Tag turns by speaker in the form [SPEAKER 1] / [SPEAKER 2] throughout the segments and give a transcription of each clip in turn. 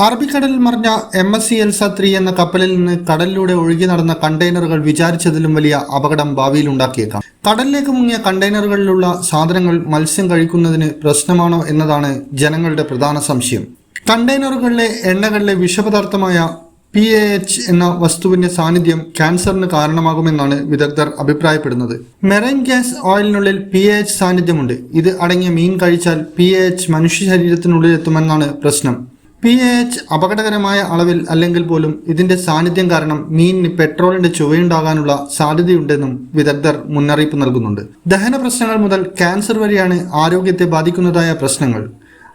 [SPEAKER 1] അറബിക്കടലിൽ മറിഞ്ഞ M S C Elsa three എന്ന കപ്പലിൽ നിന്ന് കടലിലൂടെ ഒഴുകി നടന്ന കണ്ടെയ്നറുകൾ വിചാരിച്ചതിലും വലിയ അപകടം ഭാവിയിൽ ഉണ്ടാക്കിയേക്കാം. കടലിലേക്ക് മുങ്ങിയ കണ്ടെയ്നറുകളിലുള്ള സാധനങ്ങൾ മത്സ്യം കഴിക്കുന്നതിന് പ്രശ്നമാണോ എന്നതാണ് ജനങ്ങളുടെ പ്രധാന സംശയം. കണ്ടെയ്നറുകളിലെ എണ്ണകളിലെ വിഷപദാർത്ഥമായ പി എ എച്ച് എന്ന വസ്തുവിന്റെ സാന്നിധ്യം ക്യാൻസറിന് കാരണമാകുമെന്നാണ് വിദഗ്ധർ അഭിപ്രായപ്പെടുന്നത്. മെറൈൻ ഗ്യാസ് ഓയിലിനുള്ളിൽ പി എ എച്ച് സാന്നിധ്യമുണ്ട്. ഇത് അടങ്ങിയ മീൻ കഴിച്ചാൽ പി എ എച്ച് മനുഷ്യ ശരീരത്തിനുള്ളിൽ എത്തുമെന്നാണ് പ്രശ്നം. പി എ എച്ച് അപകടകരമായ അളവിൽ അല്ലെങ്കിൽ പോലും ഇതിന്റെ സാന്നിധ്യം കാരണം മീനിന് പെട്രോളിന്റെ ചുവയുണ്ടാകാനുള്ള സാധ്യതയുണ്ടെന്നും വിദഗ്ധർ മുന്നറിയിപ്പ് നൽകുന്നുണ്ട്. ദഹന പ്രശ്നങ്ങൾ മുതൽ ക്യാൻസർ വരെയാണ് ആരോഗ്യത്തെ ബാധിക്കുന്നതായ പ്രശ്നങ്ങൾ.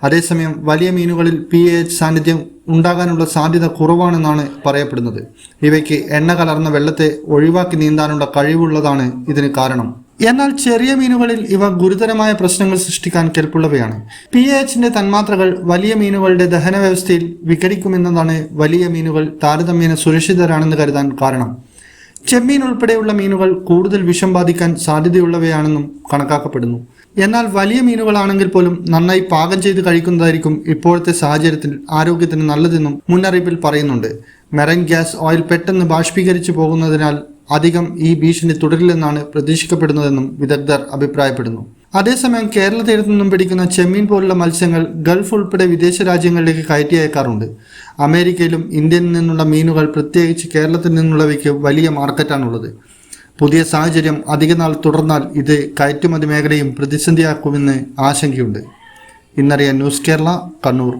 [SPEAKER 1] അതേസമയം വലിയ മീനുകളിൽ പി എച്ച് സാന്നിധ്യം ഉണ്ടാകാനുള്ള സാധ്യത കുറവാണെന്നാണ് പറയപ്പെടുന്നത്. ഇവയ്ക്ക് എണ്ണ കലർന്ന വെള്ളത്തെ ഒഴിവാക്കി നീന്താനുള്ള കഴിവുള്ളതാണ് ഇതിന് കാരണം. എന്നാൽ ചെറിയ മീനുകളിൽ ഇവ ഗുരുതരമായ പ്രശ്നങ്ങൾ സൃഷ്ടിക്കാൻ കെൽപ്പുള്ളവയാണ്. പി എച്ചിന്റെ തന്മാത്രകൾ വലിയ മീനുകളുടെ ദഹന വ്യവസ്ഥയിൽ വിഘടിക്കുമെന്നതാണ് വലിയ മീനുകൾ താരതമ്യേന സുരക്ഷിതരാണെന്ന് കരുതാൻ കാരണം. ചെമ്മീൻ ഉൾപ്പെടെയുള്ള മീനുകൾ കൂടുതൽ വിഷം ബാധിക്കാൻ സാധ്യതയുള്ളവയാണെന്നും കണക്കാക്കപ്പെടുന്നു. എന്നാൽ വലിയ മീനുകളാണെങ്കിൽ പോലും നന്നായി പാകം ചെയ്ത് കഴിക്കുന്നതായിരിക്കും ഇപ്പോഴത്തെ സാഹചര്യത്തിൽ ആരോഗ്യത്തിന് നല്ലതെന്നും മുന്നറിയിപ്പിൽ പറയുന്നുണ്ട്. മെറൈൻ ഗ്യാസ് ഓയിൽ പെട്ടെന്ന് ബാഷ്പീകരിച്ചു പോകുന്നതിനാൽ അധികം ഈ ഭീഷണി തുടരില്ലെന്നാണ് പ്രതീക്ഷിക്കപ്പെടുന്നതെന്നും വിദഗ്ധർ അഭിപ്രായപ്പെടുന്നു. അതേസമയം കേരള തീരത്തു നിന്നും പിടിക്കുന്ന ചെമ്മീൻ പോലുള്ള മത്സ്യങ്ങൾ ഗൾഫ് ഉൾപ്പെടെ വിദേശ രാജ്യങ്ങളിലേക്ക് കയറ്റി അയക്കാറുണ്ട് അമേരിക്കയിലും ഇന്ത്യയിൽ നിന്നുള്ള മീനുകൾ പ്രത്യേകിച്ച് കേരളത്തിൽ നിന്നുള്ളവയ്ക്ക് വലിയ മാർക്കറ്റാണുള്ളത് പുതിയ സാഹചര്യം അധികനാൾ തുടർന്നാൽ ഇത് കയറ്റുമതി മേഖലയും പ്രതിസന്ധിയാക്കുമെന്ന് ആശങ്കയുണ്ട്. ഇന്നറിയാൻ ന്യൂസ് കേരള കണ്ണൂർ.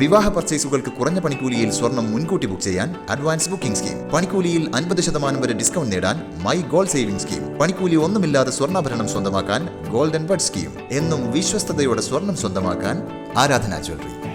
[SPEAKER 2] വിവാഹ പർച്ചേസുകൾക്ക് കുറഞ്ഞ പണിക്കൂലിയിൽ സ്വർണം മുൻകൂട്ടി ബുക്ക് ചെയ്യാൻ അഡ്വാൻസ് ബുക്കിംഗ് സ്കീം പണിക്കൂലിയിൽ അൻപത് ശതമാനം വരെ ഡിസ്കൗണ്ട് നേടാൻ മൈ ഗോൾഡ് സേവിംഗ് സ്കീം പണിക്കൂലി ഒന്നുമില്ലാതെ സ്വർണാഭരണം സ്വന്തമാക്കാൻ ഗോൾഡൻ ബഡ് സ്കീം എന്നും വിശ്വസ്തയോടെ സ്വർണം സ്വന്തമാക്കാൻ Aradhana jewellery